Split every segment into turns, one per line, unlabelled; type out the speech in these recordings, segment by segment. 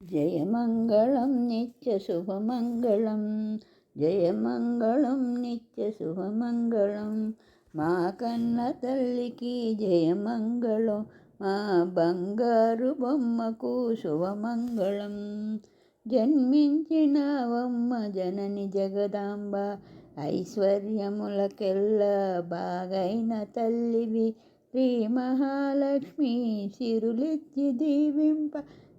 జయమంగళం నిత్య శుభమంగళం జయమంగళం నిత్య శుభమంగళం. మా కన్న తల్లికి జయమంగళం మా బంగారు బొమ్మకు శుభమంగళం. జన్మించినవమ్మ జనని జగదాంబ ఐశ్వర్యములకెల్లా బాగైన తల్లివి. శ్రీ మహాలక్ష్మి సిరులిచ్చి దీవింప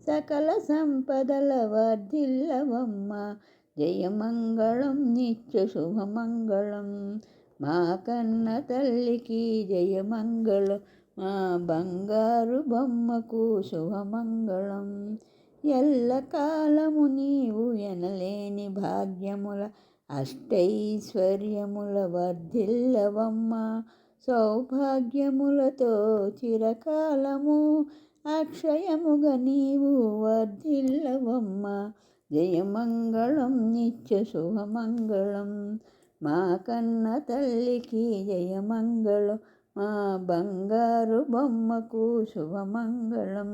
సకల సంపదల వర్ధిల్లవమ్మ. జయమంగళం నిత్య శుభమంగళం. మా కన్న తల్లికి జయమంగళం. మా బంగారు బొమ్మకు శుభమంగళం. ఎల్లకాలము నీవు ఎనలేని భాగ్యముల అష్టైశ్వర్యముల వర్ధిల్లవమ్మ. సౌభాగ్యములతో చిరకాలము అక్షయముగ నీవు వర్ధిల్లవమ్మ. జయమంగళం నిత్య శుభమంగళం. మా కన్న తల్లికి జయమంగళం. మా బంగారు బొమ్మకు శుభమంగళం.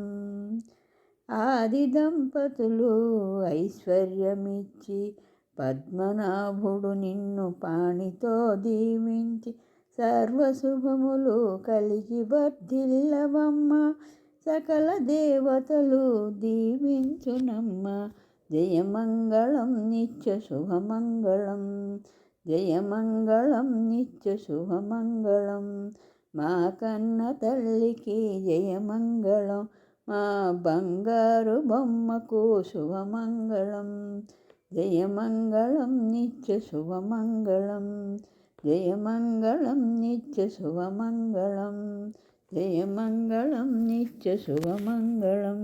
ఆది దంపతులు ఐశ్వర్యమిచ్చి పద్మనాభుడు నిన్ను పాణితో దీవించి సర్వశుభములు కలిగి వర్ధిల్లవమ్మ. సకల దేవతలు దీవించునమ్మ. జయమంగళం నిత్య శుభమంగళం జయమంగళం నిత్య శుభమంగళం మా కన్న తల్లికి జయమంగళం మా బంగారు బొమ్మకు శుభమంగళం జయమంగళం నిత్య శుభమంగళం జయమంగళం నిత్య శుభమంగళం జయమంగళం నిత్య శుభమంగళం